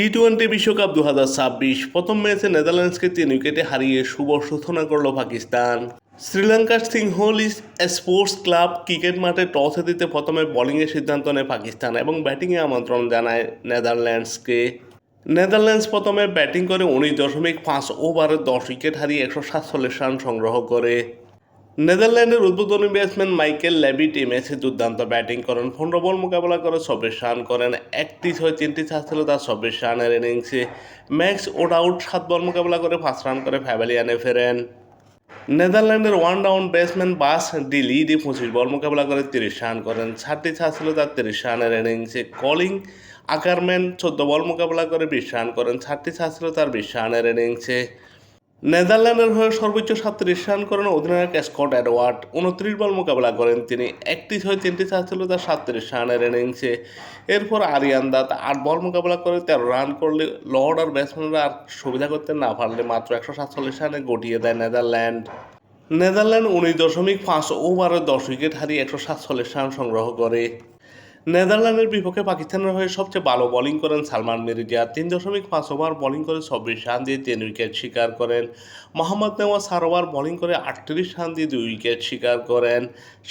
T twenty বিশ্বকাপ দু ছাব্বিশ প্রথম ম্যাচে নেদারল্যান্ডসকে তিন উইকেটে হারিয়ে শুভ সূচনা করল পাকিস্তান। শ্রীলঙ্কার সিংহলিস স্পোর্টস ক্লাব ক্রিকেট মাঠে টসে দিতে প্রথমে বোলিংয়ের সিদ্ধান্ত নেয় পাকিস্তান এবং ব্যাটিংয়ে আমন্ত্রণ জানায় নেদারল্যান্ডসকে। নেদারল্যান্ডস প্রথমে ব্যাটিং করে উনিশ দশমিক পাঁচ ওভারে দশ উইকেট হারিয়ে একশো সাতচল্লিশ রান সংগ্রহ করে। নেদারল্যান্ডের উদ্বোধনী ব্যাটসম্যান মাইকেল ল্যাবিট ম্যাচে দুর্দান্ত ব্যাটিং করেন। পনেরো বল মোকাবেলা করে চব্বিশ রান করেন। একটি ছয় তিনটি ছিল তার চব্বিশ রানের ইনিংসে। ম্যাক্স ওড আউট, সাত বল মোকাবেলা করে পাঁচ রান করে ফ্যাভেলিয়ানে ফেরেন। নেদারল্যান্ডের one down batsman Bas de Leede পঁচিশ বল মোকাবেলা করে তিরিশ রান করেন। ছাড়টি ছাড় ছিল তার তিরিশ রানের ইনিংসে। কলিং আকারম্যান চোদ্দ বল মোকাবেলা করে বিশ রান করেন। ছাড়টি ছাড় ছিল তার বিশ রানের ইনিংসে। নেদারল্যান্ডের হয়ে সর্বোচ্চ সাতত্রিশ রান করেন অধিনায়ক স্কট অ্যাডওয়ার্ড উনত্রিশ বল মোকাবেলা করেন তিনি। একটি ছয় তিনটি চার ছিল তার সাতত্রিশ রানের ইনিংসে। এরপর আরিয়ান দাত আট বল মোকাবেলা করে তেরো রান করলে লর্ড আর ব্যাটসম্যানরা আর সুবিধা করতে না পারলে মাত্র একশো সাতচল্লিশ রানে গটিয়ে দেয় নেদারল্যান্ড। নেদারল্যান্ড উনিশ দশমিক পাঁচ ওভারে দশ উইকেট হারিয়ে একশো সাতচল্লিশ রান সংগ্রহ করে। নেদারল্যান্ডের বিপক্ষে পাকিস্তানের হয়ে সবচেয়ে ভালো বোলিং করেন সালমান মির্জা। তিন দশমিক পাঁচ ওভার বোলিং করে চব্বিশ রান দিয়ে তিন উইকেট শিকার করেন। মোহাম্মদ নেওয়াজ চার ওভার বোলিং করে আটত্রিশ রান দিয়ে দুই উইকেট শিকার করেন।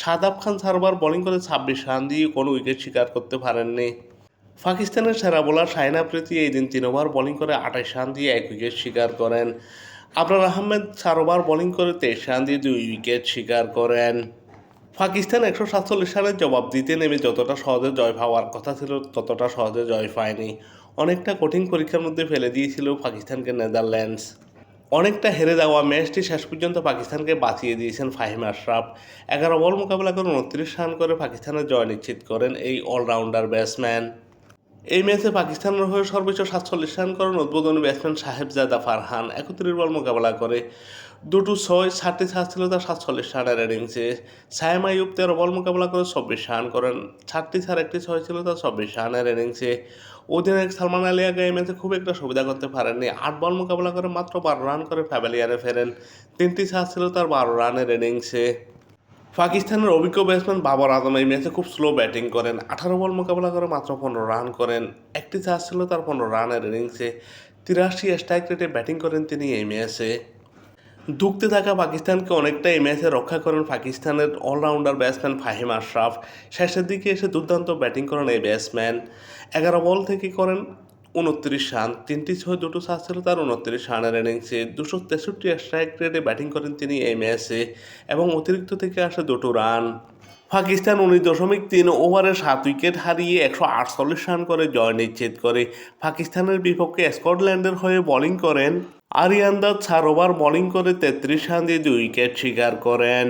সাদাব খান চার ওভার বোলিং করে ছাব্বিশ রান দিয়ে কোনো উইকেট শিকার করতে পারেননি। পাকিস্তানের সেরা বোলার সাইনা প্রীতি এই দিন তিন ওভার বোলিং করে আঠাশ রান দিয়ে এক উইকেট শিকার করেন। আবরার আহমেদ চার ওভার বোলিং করে তেইশ রান দিয়ে দুই উইকেট শিকার করেন। পাকিস্তান একশো সাতচল্লিশ সালের জবাব দিতে নেমে যতটা সহজে জয় পাওয়ার কথা ছিল, ততটা সহজে জয় পায়নি। অনেকটা কঠিন পরীক্ষার মধ্যে ফেলে দিয়েছিল পাকিস্তানকে নেদারল্যান্ডস। অনেকটা হেরে যাওয়া ম্যাচটি শেষ পর্যন্ত পাকিস্তানকে বাঁচিয়ে দিয়েছেন ফাহিম আশরাফ। এগারো বল মোকাবেলা করে উনত্রিশ রান করে পাকিস্তানের জয় নিশ্চিত করেন এই অলরাউন্ডার ব্যাটসম্যান এই ম্যাচে পাকিস্তানের হয়ে সর্বোচ্চ সাতচল্লিশ রান করেন উদ্বোধনী ব্যাটসম্যান সাহেবজাদা ফারহান। একত্রিশ বল মোকাবেলা করে দুটো ছয় ষাটটি ছাড় ছিল তার সাতচল্লিশ রানের ইনিংসে সায়েম আইয়ুব তেরো বল মোকাবেলা করে চব্বিশ রান করেন। ষাটটি ছাড়, একটি ছয় ছিল তার চব্বিশ রানের ইনিংসে অধিনায়ক সালমান আলী আগে এই ম্যাচে খুব একটা সুবিধা করতে পারেননি। আট বল মোকাবেলা করে মাত্র বারো রান করে ফ্যাভেলিয়ানে ফেরেন। তিনটি ছাড় ছিল তার বারো রানের ইনিংসে পাকিস্তানের অভিজ্ঞ ব্যাটসম্যান বাবর আজম এই ম্যাচে খুব স্লো ব্যাটিং করেন। আঠারো বল মোকাবেলা করে মাত্র পনেরো রান করেন। একটি চার্জ ছিল তার পনেরো রানের ইনিংসে তিরাশি স্ট্রাইক রেটে ব্যাটিং করেন তিনি এই ম্যাচে ধুকতে থাকা পাকিস্তানকে অনেকটা এই ম্যাচে রক্ষা করেন পাকিস্তানের অলরাউন্ডার ব্যাটসম্যান ফাহিম আশরাফ। শেষের দিকে এসে দুর্দান্ত ব্যাটিং করেন এই ব্যাটসম্যান এগারো বল থেকে করেন উনত্রিশ রান, তিনটি ছয় দুটো সাত ছিল তার উনত্রিশ রানের ইনিংসে দুশো তেষট্টি স্ট্রাইক রেটে ব্যাটিং করেন তিনি এই ম্যাচে এবং অতিরিক্ত থেকে আসে দুটো রান। পাকিস্তান উনিশ দশমিক তিন ওভারে সাত উইকেট হারিয়ে একশো আটচল্লিশ রান করে জয় নিশ্চিত করে। পাকিস্তানের বিপক্ষে স্কটল্যান্ডের হয়ে বোলিং করেন আরিয়ান দাস, চার ওভার বোলিং করে তেত্রিশ রান দিয়ে দুই উইকেট শিকার করেন।